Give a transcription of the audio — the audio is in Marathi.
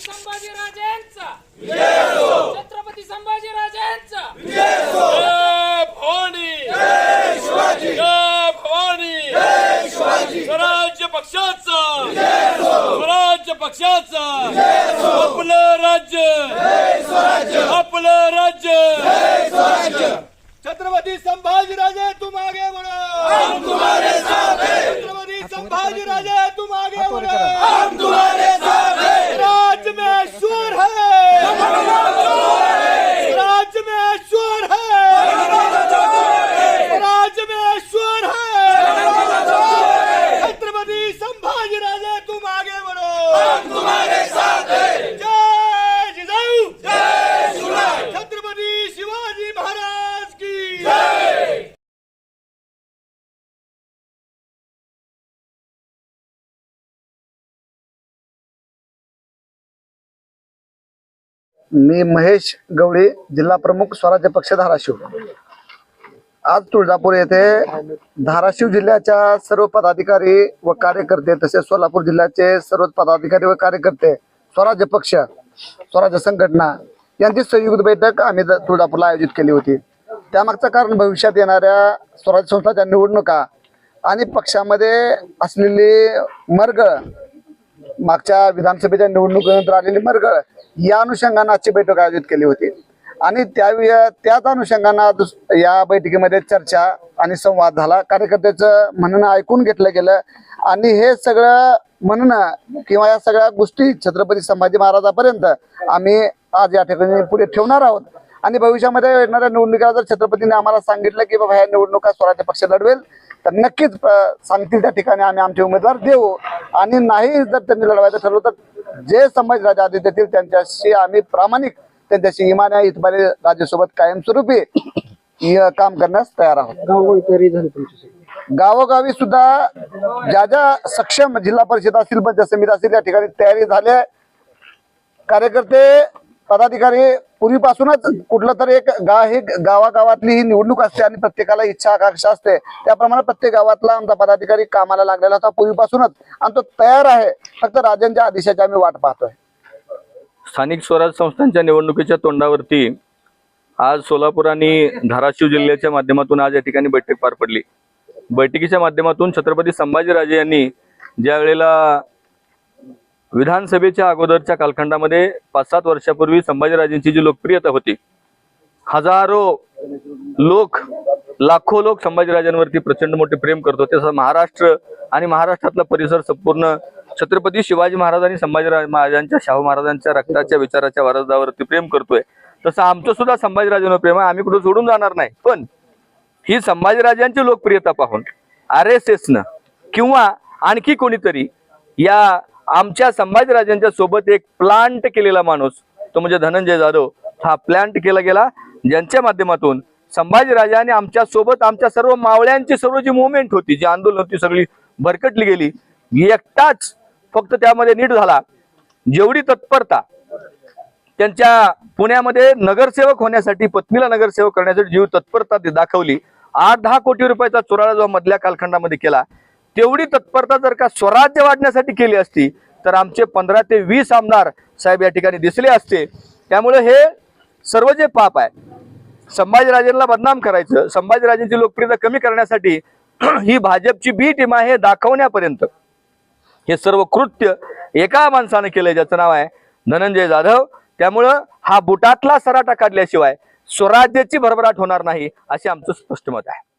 संभाजीराजेंचा. छत्रपती संभाजीराजेंचा. जय भवानी. जय भवानी. स्वराज्य पक्षाचा. स्वराज्य पक्षाचा. आपलं राज्य. आपलं राज्य. छत्रपति संभाजी राजे तुम आगे बढ़ो हम तुम्हारे साथ हैं. छत्रपति संभाजी राजे तुम आगे बढ़ो हम तुम्हारे साथ हैं राज्य में ईश्वर है राज्य में ईश्वर है राज्य में ईश्वर है छत्रपति संभाजी राजे तुम आगे बढ़ो हम तुम्हारे साथ हैं जय जिजाऊ जय शिवराय छत्रपति शिवाजी महाराज की जय मी महेश गवळी जिल्हा प्रमुख स्वराज्य पक्ष धाराशिव. आज तुळजापूर येथे धाराशिव जिल्ह्याच्या सर्व पदाधिकारी व कार्यकर्ते तसेच सोलापूर जिल्ह्याचे सर्व पदाधिकारी व कार्यकर्ते स्वराज्य पक्ष स्वराज्य संघटना यांची संयुक्त बैठक आम्ही तुळजापूरला आयोजित केली होती. त्यामागचं कारण भविष्यात येणाऱ्या स्वराज्य संस्थाच्या निवडणुका आणि पक्षामध्ये असलेली मरगळ मागच्या विधानसभेच्या निवडणुकीनंतर आलेली मरगळ या अनुषंगानं आजची बैठक आयोजित केली होती. आणि त्यावेळी त्याच अनुषंगानं दुस- या बैठकीमध्ये चर्चा आणि संवाद झाला. कार्यकर्त्याचं म्हणणं ऐकून घेतलं गेलं. आणि हे सगळं म्हणणं किंवा या सगळ्या गोष्टी छत्रपती संभाजी महाराजापर्यंत आम्ही आज या ठिकाणी पुढे ठेवणार आहोत. आणि भविष्यामध्ये येणाऱ्या निवडणुकीला जर छत्रपतीने आम्हाला सांगितलं की बाबा ह्या निवडणुका स्वराज्य पक्ष लढवेल तर नक्कीच सांगतील त्या ठिकाणी आम्ही आमचे उमेदवार देऊ. आणि नाही जर त्यांनी लढवायचं ठरवलं तर जे संभाजीराजे आधी देतील त्यांच्याशी आम्ही प्रामाणिक त्यांच्याशी इमान्या इतबारी राजेसोबत कायमस्वरूपी य- काम करण्यास तयार आहोत. गावोगावी सुद्धा ज्या ज्या सक्षम जिल्हा परिषद असतील पंचायत समिती असतील त्या ठिकाणी तयारी झाल्या कार्यकर्ते पदाधिकारी पूर्वीपासूनच कुठलं तरी एक गाव हे गावागावातली ही निवडणूक असते आणि प्रत्येकाला इच्छा आकांक्षा असते. त्याप्रमाणे प्रत्येक गावातला आमचा पदाधिकारी कामाला लागलेला होता पूर्वीपासूनच. आणि तो तयार आहे. फक्त राजांच्या आदेशाची आम्ही वाट पाहतोय. स्थानिक स्वराज संस्थांच्या निवडणुकीच्या तोंडावरती आज सोलापूर आणि धाराशिव जिल्ह्याच्या माध्यमातून आज या ठिकाणी बैठक पार पडली. बैठकीच्या माध्यमातून छत्रपती संभाजीराजे यांनी ज्या वेळेला विधानसभेच्या अगोदरच्या कालखंडामध्ये पाच सात वर्षापूर्वी संभाजीराजेंची जी लोकप्रियता होती हजारो लोक लाखो लोक संभाजीराजांवरती प्रचंड मोठे प्रेम करतो तसं महाराष्ट्र आणि महाराष्ट्रातला परिसर संपूर्ण छत्रपती शिवाजी महाराज आणि संभाजीराज महाराजांच्या शाहू महाराजांच्या रक्ताच्या विचाराच्या वारसदावरती प्रेम करतोय. तसं आमचं सुद्धा संभाजीराजांवर प्रेम आहे. आम्ही कुठं सोडून जाणार नाही. पण ही संभाजीराजांची लोकप्रियता पाहून आर एस एसनं किंवा आणखी कोणीतरी या आमच्या संभाजीराजांच्या सोबत एक प्लांट केलेला माणूस तो म्हणजे धनंजय जाधव. हा प्लांट केला गेला ज्यांच्या माध्यमातून संभाजीराजाने आमच्यासोबत आमच्या सर्व मावळ्यांची सर्व जी मुवमेंट होती जी आंदोलन होती सगळी भरकटली गेली. एकटाच फक्त त्यामध्ये नीट झाला. जेवढी तत्परता त्यांच्या पुण्यामध्ये नगरसेवक होण्यासाठी पत्नीला नगरसेवक करण्यासाठी जीव तत्परता दाखवली. आठ दहा कोटी रुपयाचा चोराळा जो मधल्या कालखंडामध्ये केला तेवढी तत्परता जर का स्वराज्य वाढण्यासाठी केली असती तर आमचे पंधरा ते वीस आमदार साहेब या ठिकाणी दिसले असते. त्यामुळे हे सर्व जे पाप आहे संभाजीराजेंना बदनाम करायचं संभाजीराजेंची लोकप्रियता कमी करण्यासाठी ही भाजपची बी टीम आहे हे दाखवण्यापर्यंत. हे सर्व कृत्य एका माणसानं केलंय ज्याचं नाव आहे धनंजय जाधव. त्यामुळं हा बुटातला सराटा काढल्याशिवाय स्वराज्याची भरभराट होणार नाही असे आमचं स्पष्ट मत आहे.